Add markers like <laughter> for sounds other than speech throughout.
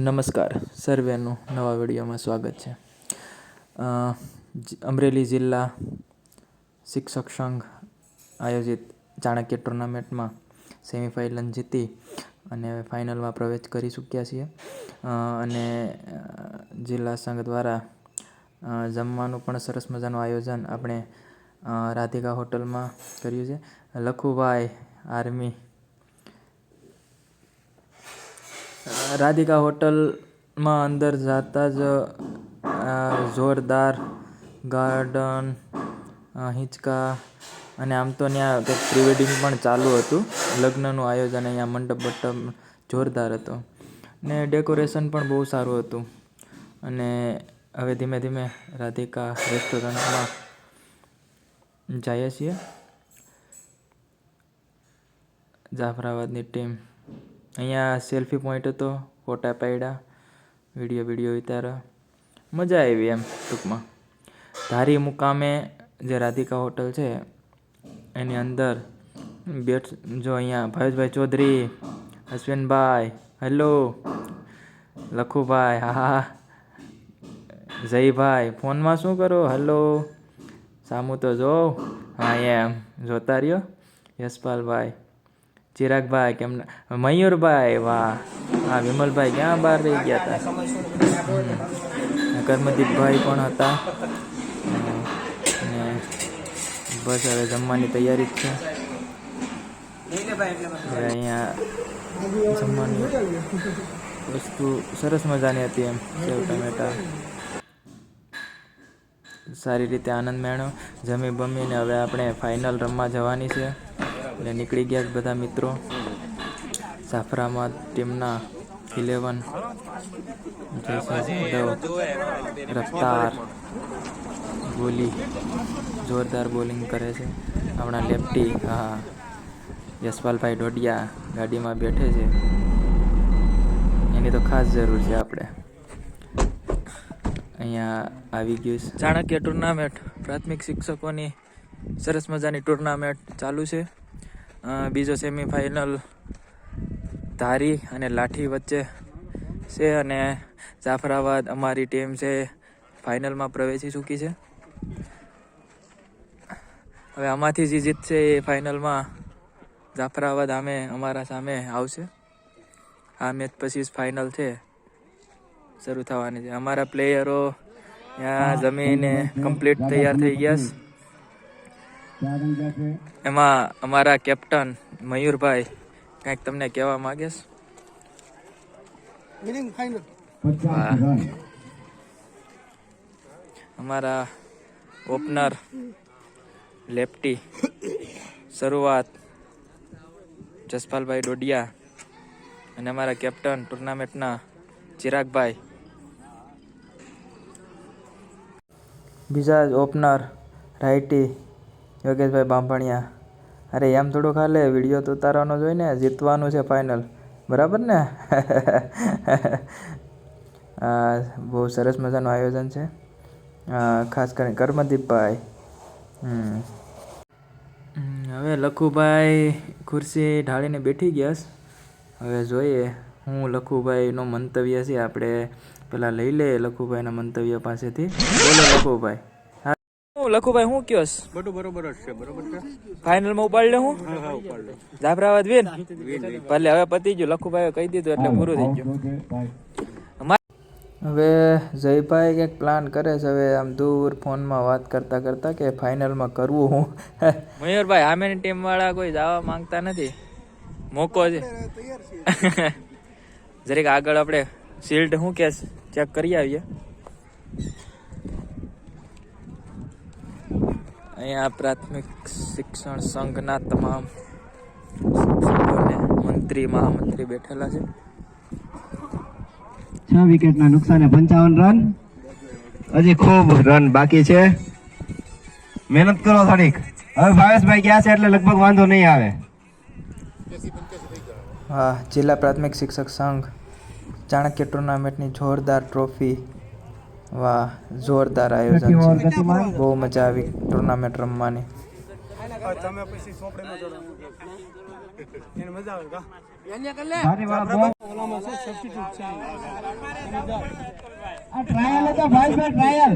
નમસ્કાર. સર્વેનું નવા વિડીયોમાં સ્વાગત છે. અમરેલી જિલ્લા શિક્ષક સંઘ આયોજિત ચાણક્ય ટુર્નામેન્ટમાં સેમિફાઇનલ જીતી અને ફાઇનલમાં પ્રવેશ કરી ચૂક્યા છીએ. અને જિલ્લા સંઘ દ્વારા જમવાનું પણ સરસ મજાનું આયોજન આપણે રાધિકા હોટલમાં કર્યું છે. લખુભાઈ આર્મી રાધિકા હોટલમાં અંદર જતા જ જોરદાર ગાર્ડન હિંચકા અને આમ તો ત્યાં કંઈક પ્રી વેડિંગ પણ ચાલુ હતું. લગ્નનું આયોજન અહીંયા મંડપ બટપ જોરદાર હતો. ને ડેકોરેશન પણ બહુ સારું હતું. અને હવે ધીમે ધીમે રાધિકા રેસ્ટોરન્ટમાં જઈએ છીએ. જાફરાબાદની ટીમ અહીંયા સેલ્ફી પોઈન્ટ હતો, ફોટા પાડ્યા, વીડિયો વીડિયો ઉતાર્યા. મજા આવી એમ ટૂંકમાં. ધારી મુકામે જે રાધિકા હોટલ છે, એની અંદર બેઠ, જો અહીંયા ભાવેશભાઈ ચૌધરી અશ્વિનભાઈ હેલો, લખુભાઈ, હા હા. જયભાઈ, ફોનમાં શું કરો? હેલો. સામું તો જો, હા, એમ જોતા રહ્યો. યશપાલભાઈ ચિરાગભાઈ કેમ મયુરભાઈ, વાહ. હા, વિમલભાઈ ક્યાં બહાર રહી ગયા હતા કર્મદીપભાઈ પણ હતા. અને બસ હવે જમવાની તૈયારી જ છે. અહીંયા જમવાની વસ્તુ સરસ મજાની હતી એમ, સેવ ટમેટા. સારી રીતે આનંદ મેળ્યો. જમી બમીને હવે આપણે ફાઇનલ રમવા જવાની છે. એટલે નીકળી ગયા બધા મિત્રો. જાફરાબાદ ટીમના ઇલેવન રફતાર બોલી જોરદાર બોલિંગ કરે છે. આપણા લેફ્ટી હા, યશપાલભાઈ ડોડિયા ગાડીમાં બેઠે છે. એની તો ખાસ જરૂર છે આપણે. અહીંયા આવી ગયું છે. ચાણક્ય ટુર્નામેન્ટ પ્રાથમિક શિક્ષકોની સરસ મજાની ટુર્નામેન્ટ ચાલુ છે. બીજો સેમિફાઇનલ ધારી અને લાઠી વચ્ચે છે અને જાફરાબાદ અમારી ટીમ છે ફાઇનલમાં પ્રવેશી ચૂકી છે. હવે આમાંથી જે જીતશે એ ફાઇનલમાં જાફરાબાદ અમે અમારા સામે આવશે. આ મેચ પછી ફાઇનલ છે. શરૂ થવાની છે. અમારા પ્લેયરો ત્યાં જમીને કમ્પ્લીટ તૈયાર થઈ ગયા છે. એમાં અમારા કેપ્ટન મયુરભાઈ કંઈક તમને કહેવા માંગે અમારા ઓપનર લેફ્ટી શરૂઆત જસપાલભાઈ ડોડિયા અને અમારા કેપ્ટન ટુર્નામેન્ટના ચિરાગભાઈ. બીજા ઓપનર રાઇટી યોગેશભાઈ બાંભણિયા. અરે, એમ થોડું ખાલે વીડિયો તો ઉતારવાનો જોઈને જીતવાનું છે ફાઇનલ બરાબર ને? <laughs> બહુ સરસ મજાનું આયોજન છે. ખાસ કરીને કર્મદીપભાઈ. હવે લખુભાઈ ખુરશી ઢાળીને બેઠી ગયા. હવે જોઈએ, હું લખુભાઈનું મંતવ્ય છે, આપણે પેલા લઈ લઈએ લખુભાઈના મંતવ્ય પાસેથી. બોલો લખુભાઈ. હા લખુભાઈ હું કયો બધું બરોબર જ છે બરોબર છે? ફાઇનલમાં ઉપાડ લે હું? હા હા ઉપાડ લો. જાફરાબાદ વિન? ભલે હવે પતી ગયું લખુભાઈ કહી દીધું એટલે પૂરું થઈ ગયું. હવે જયભાઈ કંઈક પ્લાન કરે છે હવે આમ દૂર ફોનમાં વાત કરતા કરતા કે ફાઇનલમાં કરવું હું. મયુરભાઈ આમેની ટીમ વાળા કોઈ જવા માંગતા નથી? મોકો છે. <laughs> જરીક આગળ આપણે શિલ્ડ શું કે ચેક કરી આવીએ. અહીંયા પ્રાથમિક શિક્ષણ સંઘના તમામ શિક્ષકોને મંત્રી મહામંત્રી બેઠેલા છે. છ વિકેટના નુકસાને પંચાવન રન. હજી ખૂબ રન બાકી છે. મહેનત કરો થોડીક. હવે ભાવેશભાઈ ગયા છે એટલે લગભગ વાંધો નહીં આવે. હા જિલ્લા પ્રાથમિક શિક્ષક સંઘ ચાણક્ય ટુર્નામેન્ટની જોરદાર ટ્રોફી વાહ જોરદાર આયોજન છે. બહુ મજા આવી ટુર્નામેન્ટ રમવાની. તમે પછી સોપડે ચડો એને મજા આવે કા ભારીવાળા બોલ. ઓલામાં શું સબસ્ટિટ્યુટ છે આ ટ્રાયલ હતો ભાઈભાઈ ટ્રાયલ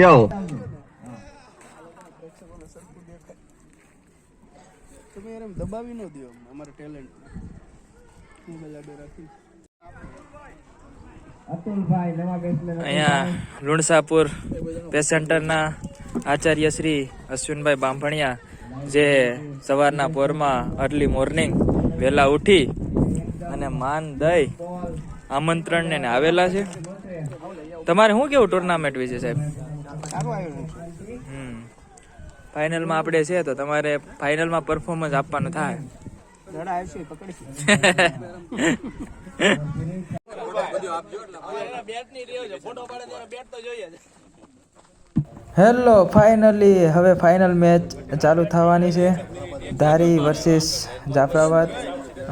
યો તમે યાર એમ દબાવી ન દો અમારા ટેલેન્ટ અહીંયા લુણસાપુર પેસેન્ટરના આચાર્ય શ્રી અશ્વિનભાઈ બાંભણિયા જે સવારના પોરમાં અર્લી મોર્નિંગ વહેલા ઉઠી અને માન દઈ આમંત્રણને આવેલા છે. તમારે શું કેવું ટુર્નામેન્ટ વિશે સાહેબ? ફાઇનલમાં આપણે છે તો તમારે ફાઇનલમાં પરફોર્મન્સ આપવાનું થાય. હેલો ફાઇનલી હવે ફાઇનલ મેચ ચાલુ થવાની છે. ધારી વર્સિસ જાફરાબાદ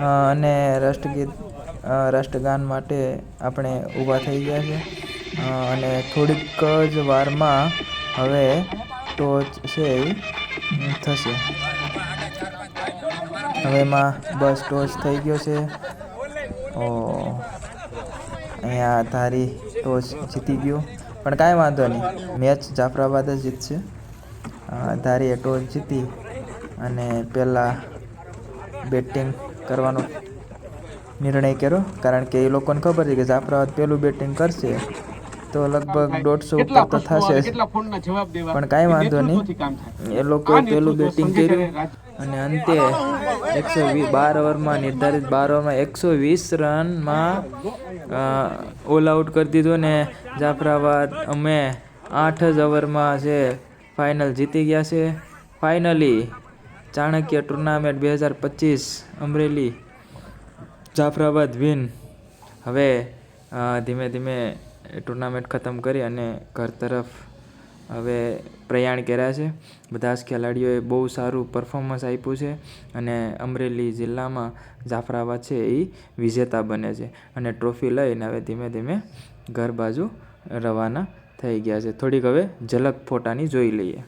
અને રાષ્ટ્રગીત રાષ્ટ્રગાન માટે આપણે ઊભા થઈ ગયા છે. અને થોડીક જ વારમાં હવે ટોચ છે એ. થશે. હવે એમાં બસ ટોચ થઈ ગયો છે. ઓ, અહીંયા ધારી ટોચ જીતી ગયો. પણ કાંઈ વાંધો નહીં. મેચ જાફરાબાદ જ જીતશે. ધારીએ ટોચ જીતી અને પહેલાં બેટિંગ કરવાનો નિર્ણય કર્યો. કારણ કે એ લોકોને ખબર છે કે જાફરાબાદ પહેલું બેટિંગ કરશે. તો લગભગ દોઢસો ઉપર તો થશે જ. પણ કાંઈ વાંધો નહીં. એ લોકોએ પહેલું બેટિંગ કર્યું અને અંતે એકસો બાર ઓવરમાં નિર્ધારિત બાર ઓવરમાં એકસો વીસ રનમાં ઓલ આઉટ કરી દીધું ને જાફરાબાદ અમે આઠ જ ઓવરમાં છે ફાઇનલ જીતી ગયા છે. ફાઇનલી ચાણક્ય ટુર્નામેન્ટ બે હજાર પચીસ અમરેલી જાફરાબાદ વિન હવે ધીમે ધીમે ટુર્નામેન્ટ ખતમ કરી અને ઘર તરફ હવે પ્રયાણ કર્યા છે. બધા જ ખેલાડીઓએ બહુ સારું પરફોર્મન્સ આપ્યું છે અને અમરેલી જિલ્લામાં જાફરાબાદ છે એ વિજેતા બને છે અને ટ્રોફી લઈને હવે ધીમે ધીમે ઘર બાજુ રવાના થઈ ગયા છે. થોડીક હવે ઝલક ફોટાની જોઈ લઈએ.